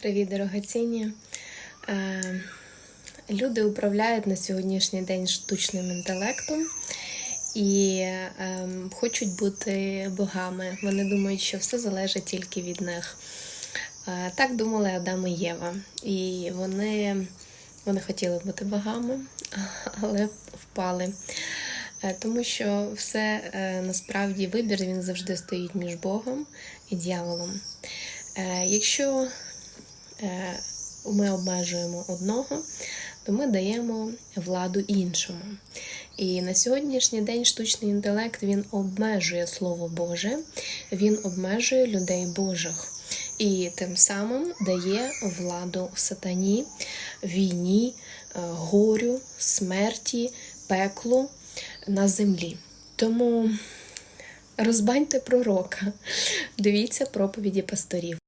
Привіт, дорогоцінні. Е, Люди управляють на сьогоднішній день штучним інтелектом і е, хочуть бути богами. Вони думають, що все залежить тільки від них. Е, Так думали Адам і Єва. І вони, вони хотіли бути богами, але впали. Е, Тому що все насправді вибір він завжди стоїть між Богом і дьяволом. Якщо ми обмежуємо одного, то ми даємо владу іншому. І на сьогоднішній день штучний інтелект він обмежує Слово Боже, він обмежує людей Божих і тим самим дає владу сатані, війні, е, горю, смерті, пеклу на землі. Тому розбаньте пророка, дивіться проповіді пасторів.